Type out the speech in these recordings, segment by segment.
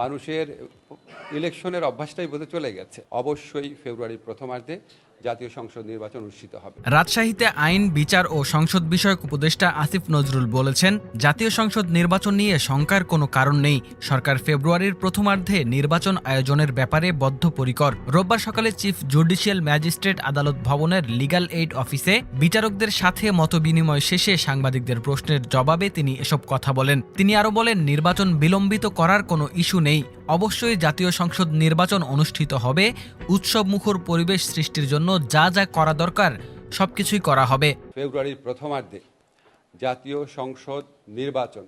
মানুষের ইলেকশনের অভ্যাসটাই বোধহয় চলে গেছে। অবশ্যই ফেব্রুয়ারির প্রথমার্ধে জাতীয় সংসদ নির্বাচন অনুষ্ঠিত হবে। রাজশাহীতে আইন, বিচার ও সংসদ বিষয়ক উপদেষ্টা আসিফ নজরুল বলেছেন, জাতীয় সংসদ নির্বাচন নিয়ে শঙ্কার কোনো কারণ নেই। সরকার ফেব্রুয়ারির প্রথমার্ধে নির্বাচন আয়োজনের ব্যাপারে বদ্ধপরিকর। রোববার সকালে চিফ জুডিশিয়াল ম্যাজিস্ট্রেট আদালত ভবনের লিগ্যাল এইড অফিসে বিচারকদের সাথে মতবিনিময় শেষে সাংবাদিকদের প্রশ্নের জবাবে তিনি এসব কথা বলেন। তিনি আরও বলেন, নির্বাচন বিলম্বিত করার কোনো ইস্যু নেই। অবশ্যই জাতীয় সংসদ নির্বাচন অনুষ্ঠিত হবে। উৎসব মুখর পরিবেশ সৃষ্টির জন্য যা যা করা দরকার সব কিছুই করা হবে। ফেব্রুয়ারির প্রথমার্ধে জাতীয় সংসদ নির্বাচন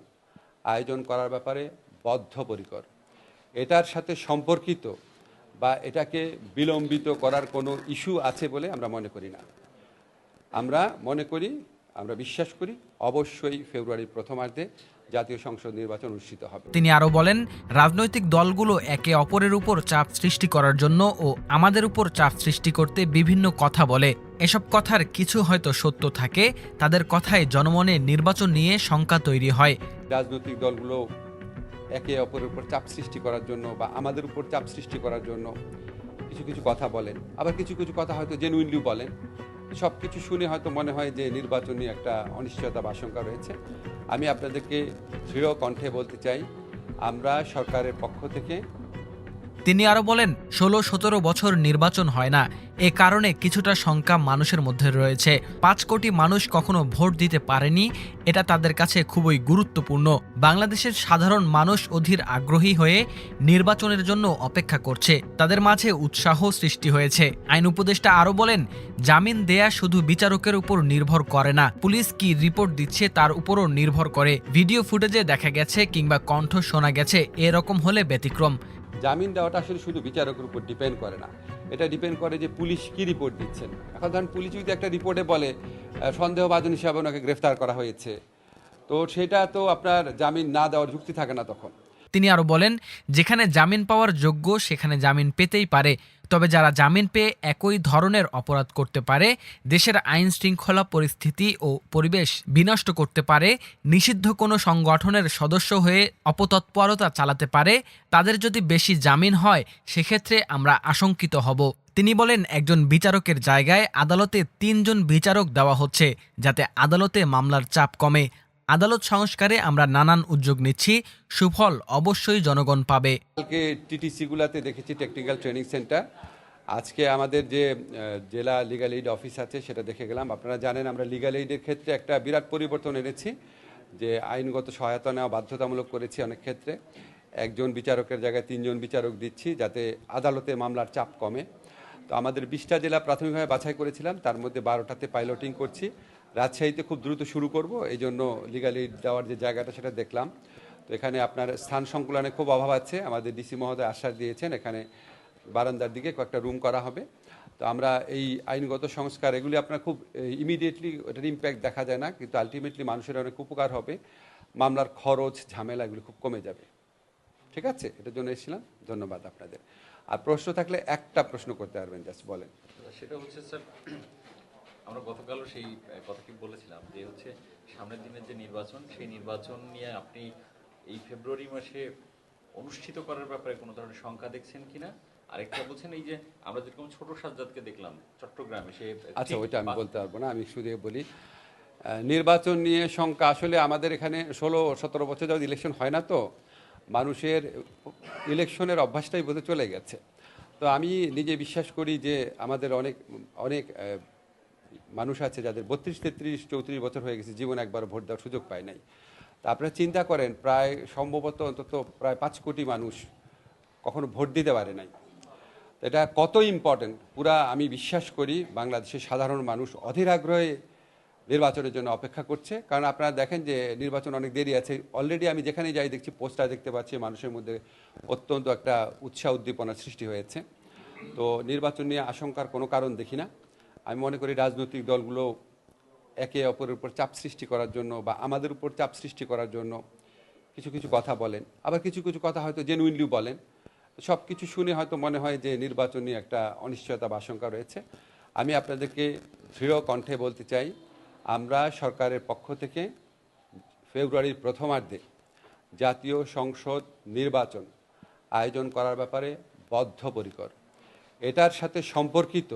আয়োজন করার ব্যাপারে বদ্ধপরিকর। এটার সাথে সম্পর্কিত বা এটাকে বিলম্বিত করার কোনো ইস্যু আছে বলে আমরা মনে করি না। আমরা মনে করি, আমরা বিশ্বাস করি, অবশ্যই ফেব্রুয়ারির প্রথমার্ধে জাতীয় সংসদ নির্বাচন অনুষ্ঠিত হবে। তিনি আরও বলেন রাজনৈতিক দলগুলো একে অপরের উপর চাপ সৃষ্টি করার জন্য ও আমাদের উপর চাপ সৃষ্টি করতে বিভিন্ন কথা বলে। এসব কথার কিছু হয়তো সত্য থাকে তাদের কথায় জনমনে নির্বাচন নিয়ে শঙ্কা তৈরি হয়। রাজনৈতিক দলগুলো একে অপরের উপর চাপ সৃষ্টি করার জন্য বা আমাদের উপর চাপ সৃষ্টি করার জন্য কিছু কিছু কথা বলেন। আবার কিছু কিছু কথা হয়তো জেনুইনলি বলেন। সব কিছু শুনে হয়তো মনে হয় যে নির্বাচনী একটা অনিশ্চয়তা বা আশঙ্কা রয়েছে। আমি আপনাদেরকে দৃঢ় কণ্ঠে বলতে চাই, আমরা সরকারের পক্ষ থেকে তিনি আরও বলেন ষোলো সতেরো বছর নির্বাচন হয় না। এ কারণে কিছুটা শঙ্কা মানুষের মধ্যে রয়েছে। পাঁচ কোটি মানুষ কখনো ভোট দিতে পারেনি, এটা তাদের কাছে খুবই গুরুত্বপূর্ণ। বাংলাদেশের সাধারণ মানুষ অধীর আগ্রহী হয়ে নির্বাচনের জন্য অপেক্ষা করছে। তাদের মাঝে উৎসাহ সৃষ্টি হয়েছে। আইন উপদেষ্টা আরও বলেন, জামিন দেয়া শুধু বিচারকের উপর নির্ভর করে না, পুলিশ কি রিপোর্ট দিচ্ছে তার উপরও নির্ভর করে। ভিডিও ফুটেজে দেখা গেছে কিংবা কণ্ঠ শোনা গেছে এরকম হলে ব্যতিক্রম। জামিন দেওয়াটা আসলে শুধু বিচারকের উপর ডিপেন্ড করে না এটা ডিপেন্ড করে যে পুলিশ কি রিপোর্ট দিচ্ছেন। এখন ধরেন পুলিশ যদি একটা রিপোর্টে বলে সন্দেহবাদন হিসাবে ওনাকে গ্রেফতার করা হয়েছে, তো সেটা তো আপনার জামিন না দেওয়ার যুক্তি থাকে না তখন। তিনি আরও বলেন, যেখানে জামিন পাওয়ার যোগ্য, সেখানে জামিন পেতেই পারে। তবে যারা জামিন পেয়ে একই ধরনের অপরাধ করতে পারে, দেশের আইন শৃঙ্খলা পরিস্থিতি ও পরিবেশ বিনষ্ট করতে পারে, নিষিদ্ধ কোনো সংগঠনের সদস্য হয়ে অপতৎপরতা চালাতে পারে, তাদের যদি বেশি জামিন হয়, সেক্ষেত্রে আমরা আশঙ্কিত হব। তিনি বলেন, একজন বিচারকের জায়গায় আদালতে তিনজন বিচারক দেওয়া হচ্ছে, যাতে আদালতে মামলার চাপ কমে। আদালত সংস্কারে আমরা নানান উদ্যোগ নিচ্ছি। সুফল অবশ্যই জনগণ পাবে। কালকে টিটিসিগুলাতে দেখেছি টেকনিক্যাল ট্রেনিং সেন্টার। আজকে আমাদের যে জেলা লিগাল এইড অফিস আছে সেটা দেখে গেলাম। আপনারা জানেন আমরা লিগাল এইডের ক্ষেত্রে একটা বিরাট পরিবর্তন এনেছি, যে আইনগত সহায়তা নেওয়া বাধ্যতামূলক করেছি অনেক ক্ষেত্রে। একজন বিচারকের জায়গায় তিনজন বিচারক দিচ্ছি যাতে আদালতে মামলার চাপ কমে। তো আমাদের বিশটা জেলা প্রাথমিকভাবে বাছাই করেছিলাম, তার মধ্যে বারোটাতে পাইলটিং করছি। রাজশাহীতে খুব দ্রুত শুরু করব এই জন্য লিগালি দেওয়ার যে জায়গাটা সেটা দেখলাম। তো এখানে আপনার স্থান সংকুলনে খুব অভাব আছে, আমাদের ডিসি মহোদয় আশ্বাস দিয়েছেন, এখানে বারান্দার দিকে কয়েকটা রুম করা হবে। তো আমরা এই আইনগত সংস্কার, এগুলি আপনার খুব ইমিডিয়েটলি এটার ইম্প্যাক্ট দেখা যায় না, কিন্তু আলটিমেটলি মানুষের অনেক উপকার হবে। মামলার খরচ, ঝামেলা এগুলি খুব কমে যাবে। ঠিক আছে? এটার জন্য এসেছিলাম। ধন্যবাদ আপনাদের। আর প্রশ্ন থাকলে একটা প্রশ্ন করতে পারবেন জাস্ট বলেন। সেটা হচ্ছে, স্যার আমরা গতকালও সেই কথাটি বলেছিলাম যে হচ্ছে সামনের দিনের যে নির্বাচন সেই নির্বাচন নিয়ে আপনি এই ফেব্রুয়ারি মাসে অনুষ্ঠিত করার ব্যাপারে কোনো ধরনের শঙ্কা দেখছেন কিনা? আরেকটা বলছেন এই যে আমরা যেরকম ছোট সাজ্জাদকে দেখলাম চট্টগ্রামে সে আচ্ছা ওইটা আমি বলতে পারব না আমি শুধু বলি নির্বাচন নিয়ে শঙ্কা আসলে আমাদের এখানে ষোলো সতেরো বছর যাওয়া ইলেকশন হয় না তো মানুষের ইলেকশনের অভ্যাসটাই বোধহয় চলে গেছে। তো আমি নিজে বিশ্বাস করি যে আমাদের অনেক অনেক মানুষ আছে যাদের বত্রিশ, তেত্রিশ, চৌত্রিশ বছর হয়ে গেছে, জীবনে একবার ভোট দেওয়ার সুযোগ পায় নাই। তা আপনারা চিন্তা করেন, প্রায় সম্ভবত অন্তত প্রায় পাঁচ কোটি মানুষ কখনো ভোট দিতে পারে নাই। এটা কত ইম্পর্টেন্ট পুরা আমি বিশ্বাস করি বাংলাদেশের সাধারণ মানুষ অধীর আগ্রহে নির্বাচনের জন্য অপেক্ষা করছে। কারণ আপনারা দেখেন যে নির্বাচন অনেক দেরি আছে। অলরেডি আমি যেখানে যাই দেখছি, পোস্টার দেখতে পাচ্ছি, মানুষের মধ্যে অত্যন্ত একটা উৎসাহ উদ্দীপনার সৃষ্টি হয়েছে। তো নির্বাচন নিয়ে আশঙ্কার কোনো কারণ দেখি না। আমি মনে করি রাজনৈতিক দলগুলো একে অপরের উপর চাপ সৃষ্টি করার জন্য বা আমাদের উপর চাপ সৃষ্টি করার জন্য কিছু কিছু কথা বলেন। আবার কিছু কিছু কথা হয়তো জেনুইনলি বলেন। সব কিছু শুনে হয়তো মনে হয় যে নির্বাচনী একটা অনিশ্চয়তা বা আশঙ্কা রয়েছে। আমি আপনাদেরকে দৃঢ় কণ্ঠে বলতে চাই, আমরা সরকারের পক্ষ থেকে ফেব্রুয়ারির প্রথমার্ধে জাতীয় সংসদ নির্বাচন আয়োজন করার ব্যাপারে বদ্ধপরিকর। এটার সাথে সম্পর্কিত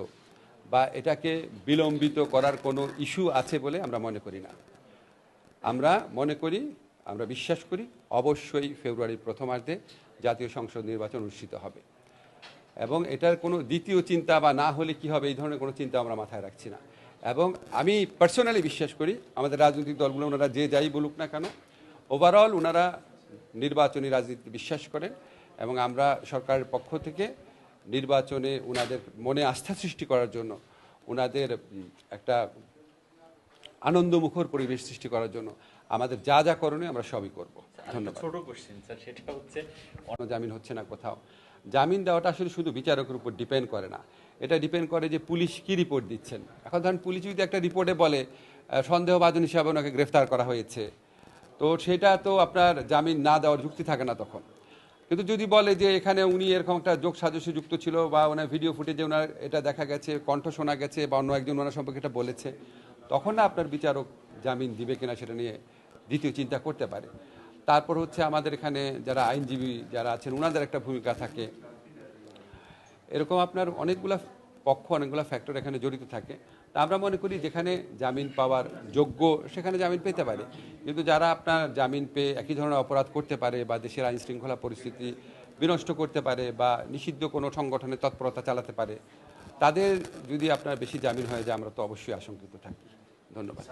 বা এটাকে বিলম্বিত করার কোনো ইস্যু আছে বলে আমরা মনে করি না। আমরা মনে করি, আমরা বিশ্বাস করি, অবশ্যই ফেব্রুয়ারির প্রথমার্ধে জাতীয় সংসদ নির্বাচন অনুষ্ঠিত হবে। এবং এটার কোনো দ্বিতীয় চিন্তা বা না হলে কি হবে এই ধরনের কোনো চিন্তা আমরা মাথায় রাখছি না। এবং আমি পার্সোনালি বিশ্বাস করি, আমাদের রাজনৈতিক দলগুলো ওনারা যে যাই বলুক না কেন ওভারঅল ওনারা নির্বাচনী রাজনীতি বিশ্বাস করেন এবং আমরা সরকারের পক্ষ থেকে নির্বাচনে ওনাদের মনে আস্থা সৃষ্টি করার জন্য ওনাদের একটা আনন্দমুখর পরিবেশ সৃষ্টি করার জন্য আমাদের যা যা করণীয় আমরা সবই করব। ধন্যবাদ। ছোট কোশ্চেন স্যার সেটা হচ্ছে কোনো জামিন হচ্ছে না কোথাও। জামিন দেওয়াটা আসলে শুধু বিচারকের উপর ডিপেন্ড করে না। এটা ডিপেন্ড করে যে পুলিশ কি রিপোর্ট দিচ্ছেন। এখন ধরেন পুলিশ যদি একটা রিপোর্টে বলে আহ, সন্দেহভাজন হিসাবে ওনাকে গ্রেফতার করা হয়েছে তো সেটা তো আপনার জামিন না দেওয়ার যুক্তি থাকে না তখন। কিন্তু যদি বলে যে এখানে উনি এরকম একটা যোগ সাজসে যুক্ত ছিল বা ওনার ভিডিও ফুটেজে ওনার এটা দেখা গেছে, কণ্ঠ শোনা গেছে বা অন্য একজন ওনার সম্পর্কে এটা বলেছে, তখন না আপনার বিচারক জামিন দিবে কিনা সেটা নিয়ে দ্বিতীয় চিন্তা করতে পারে। তারপর হচ্ছে আমাদের এখানে যারা আইনজীবী যারা আছেন ওনাদের একটা ভূমিকা থাকে। এরকম আপনার অনেকগুলা পক্ষ অনেকগুলো ফ্যাক্টর এখানে জড়িত থাকে। তা আমরা মনে করি যেখানে জামিন পাওয়ার যোগ্য, সেখানে জামিন পেতে পারে। কিন্তু যারা আপনার জামিন পেয়ে একই ধরনের অপরাধ করতে পারে বা দেশের আইন শৃঙ্খলা পরিস্থিতি বিনষ্ট করতে পারে বা নিষিদ্ধ কোনো সংগঠনের তৎপরতা চালাতে পারে, তাদের যদি আপনার বেশি জামিন হয় যে আমরা তো অবশ্যই আশঙ্কিত থাকি। ধন্যবাদ।